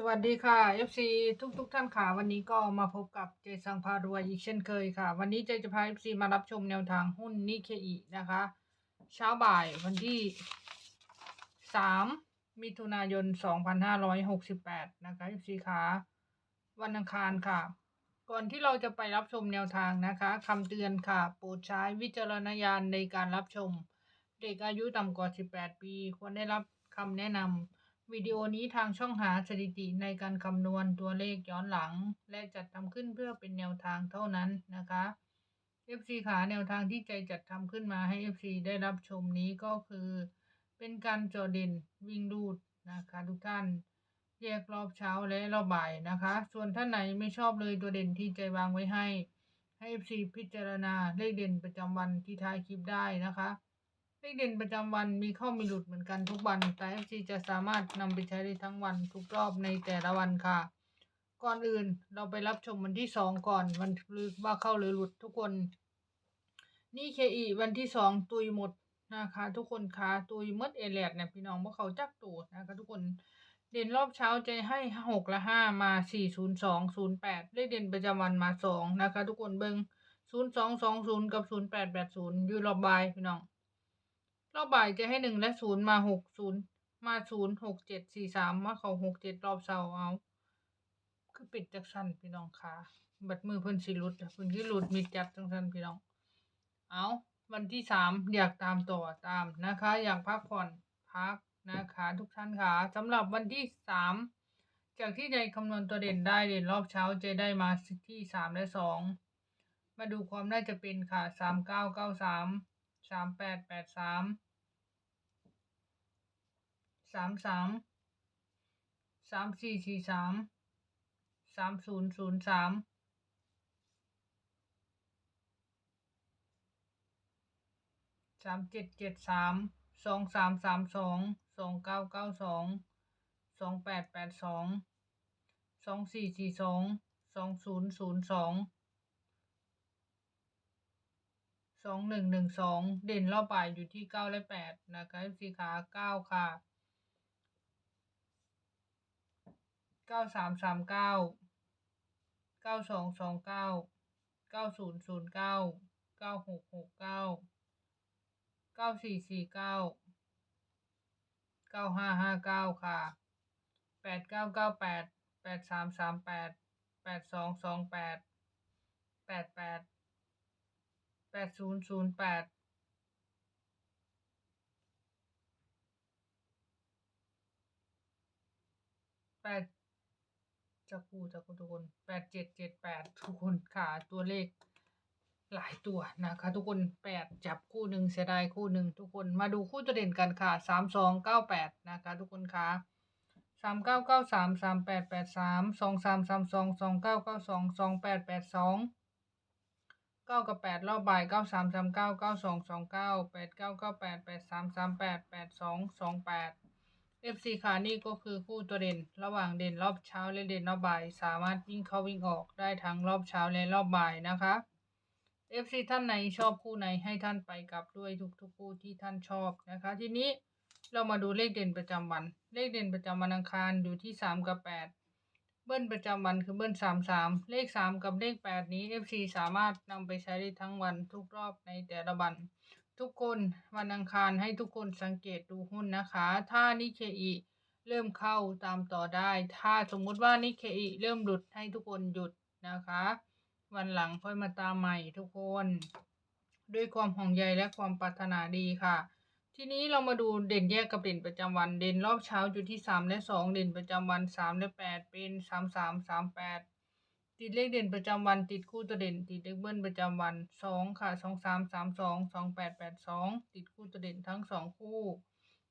สวัสดีค่ะ FC ทุกทุกๆท่านค่ะ วันนี้ก็มาพบกับเจสังพารวยอีกเช่นเคยค่ะ วันนี้เจจะพา FC มารับชมแนวทางหุ้นนิเคอีนะคะ เช้าบ่ายวันที่ 3 มิถุนายน 2568 นะคะ FC ค่ะวันอังคารค่ะ ก่อนที่เราจะไปรับชมแนวทางนะคะคำเตือนค่ะ โปรดใช้วิจารณญาณในการรับชม เด็กอายุต่ำกว่า 18 ปี ควรได้รับคำแนะนำ วิดีโอนี้ทางช่องหาสถิติในการคำนวณตัวเลขย้อนหลัง และจัดทำขึ้นเพื่อเป็นแนวทางเท่านั้นนะคะ FC ขาแนวทางที่ใจจัดทำขึ้นมาให้ FC ได้รับชมนี้ก็คือ เป็นการจอเด่นวิ่งรูดนะคะทุกท่านแยกรอบเช้าและรอบบ่ายนะคะ ส่วนท่านไหนไม่ชอบเลยตัวเด่นที่ใจวางไว้ให้ให้ FC พิจารณาเลขเด่นประจำวันที่ท้ายคลิปได้นะคะ เลขเด่นประจำวันมีเข้ามีหลุดเหมือนกันทุกวันแต่ FC จะสามารถนำไปใช้ได้ทั้งวันทุกรอบในแต่ละวันค่ะ ก่อนอื่นเราไปรับชมวันที่สองก่อนวันรือว่าเข้าหรือหลุดทุกคน นี่เคอีวันที่สองตุยหมดนะคะ ทุกคนคะตุยมดเอเลดเนี่ยพี่น้องว่าเขาจักตูดนะคะทุกคนเด่นรอบเช้าใจให้หกละห้ามาสี่ศูนย์สองศูนย์แปดเลขเด่นประจำวันมาสองนะคะ ทุกคนเบิงศูนย์สองสองศูนย์กับศูนย์แปดแปดศูนย์ยู่รอบบายพี่น้อง รอบบ่ายจะให้หนึ่งและศูนย์มาหกศูนย์มาศูนย์หกเจ็ดสี่สามมาเขาหกเจ็ดรอบเสาเอา คือปิดจักสันพี่น้องค่ะ บัดมือเพิ่นสิหลุดเพิ่นสิหลุดมิดจัดจังสันพี่น้อง เอาวันที่สามอยากตามต่อตามนะคะ อยากพักผ่อนพักนะคะทุกท่านค่ะสำหรับวันที่สามจากที่ใจคำนวณตัวเด่นได้เด่นรอบเช้าจะได้มาที่สามและสองมาดูความน่าจะเป็นค่ะสามเก้าเก้าสามสามแปดแปดสาม สามสามสามสี่สี่สามสามศูนย์ศูนย์สามสามเจ็ดเจ็ดสามสองสามสามสองสองเก้าเก้าสองสองแปดแปดสองสองสี่สี่สองสองศูนย์ศูนย์สองสองหนึ่งหนึ่งสองเด่นรอบบ่ายอยู่ที่เก้าและแปดนะคะสี่ขาเก้าค่ะ เก้าสามสามเก้าเก้าสองสองเก้าเก้าศูนย์ศูนย์เก้าเก้าหกหกเก้าเก้าสี่สี่เก้าเก้าห้าห้าเก้าค่ะแปดเก้าเก้าแปดแปดสามสามแปดแปดสองสองแปดแปดแปดแปดศูนย์ศูนย์แปดแปด จะกูจะกูทุกคนแปดเจ็ดเจ็ดแปดทุกคนค่ะตัวเลขหลายตัวนะคะ ทุกคนแปดจับคู่หนึ่งเสียดายคู่หนึ่งทุกคนมาดูคู่ตัวเด่นกันค่ะสามสองเก้าแปดนะคะ ทุกคนคะสามเก้าเก้าสามสามแปดแปดสามสองสามสามสองสองเก้าเก้าสองสองแปดแปดสองเก้ากับแปดรอบบ่ายเก้าสามสามเก้าเก้าสองสองเก้าแปดเก้าเก้าแปดแปดสามสามแปดแปดสองสองแปด FC ขานี่ก็คือคู่ตัวเด่น ระหว่างเด่นรอบเช้าและเด่นรอบบ่าย สามารถวิ่งเข้าวิ่งออกได้ทั้งรอบเช้าและรอบบ่ายนะคะ FC ท่านไหนชอบคู่ไหนให้ท่านไปกลับด้วยทุกๆคู่ที่ท่านชอบนะคะ ทีนี้เรามาดูเลขเด่นประจำวัน เลขเด่นประจำวันอังคารอยู่ที่สามกับแปดเบิ้ลประจำวันคือเบิ้ลสามสามเลขสามกับเลขแปดนี้ FC สามารถนำไปใช้ได้ทั้งวันทุกรอบในแต่ละวัน ทุกคนวันอังคารให้ทุกคนสังเกตดูหุ้นนะคะ ถ้านิเคอีเริ่มเข้าตามต่อได้ ถ้าสมมุติว่านิเคอีเริ่มหลุดให้ทุกคนหยุดนะคะ วันหลังค่อยมาตามใหม่ทุกคน ด้วยความห่วงใยและความปรารถนาดีค่ะ ทีนี้เรามาดูเด่นแยกกับเด่นประจำวันเด่นรอบเช้าอยู่ที่สามและสองเด่นประจำวันสามและแปดเป็นสามสามสามแปด ติดเลขเด่นประจำวัน ติดคู่ตัวเด่น ติดเลขเบิ้ลประจำวันสองค่ะสองสามสามสองสองแปดแปดสองติดคู่ตัวเด่นทั้งสองคู่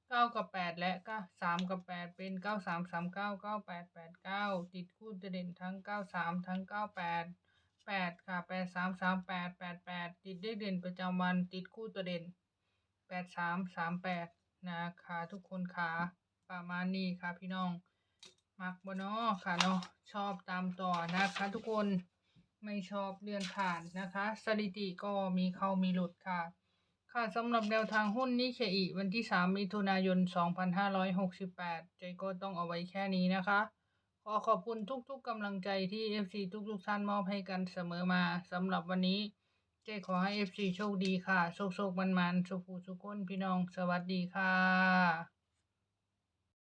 เก้ากับแปดและก็สามกับแปดเป็นเก้าสามสามเก้าเก้าแปดแปดเก้าติดคู่ตัวเด่นทั้งเก้าสามทั้งเก้าแปดแปดค่ะแปดสามสามแปดแปดแปดติดเลขเด่นประจำวัน ติดคู่ตัวเด่นแปดสามสามแปดนะคะทุกคนค่ะประมาณนี้ค่ะพี่น้อง มักบนาะค่ะเนาะชอบตามต่อนะคะ ทุกคนไม่ชอบเลื่อนผ่านนะคะ สถิติก็มีเข้ามีหลุดค่ะ ค่ะสำหรับแนวทางหุ้นนิเคอีวันที่ 3 มิถุนายน 2568 ใจก็ต้องเอาไว้แค่นี้นะคะ ขอขอบคุณทุกๆกำลังใจที่ FC ทุกๆท่านมอบให้กันเสมอมาสำหรับวันนี้เจ๊ขอให้ FC โชคดีค่ะ โชคโชคมันมันๆสุขูสุขคนพี่น้อง สวัสดีค่ะ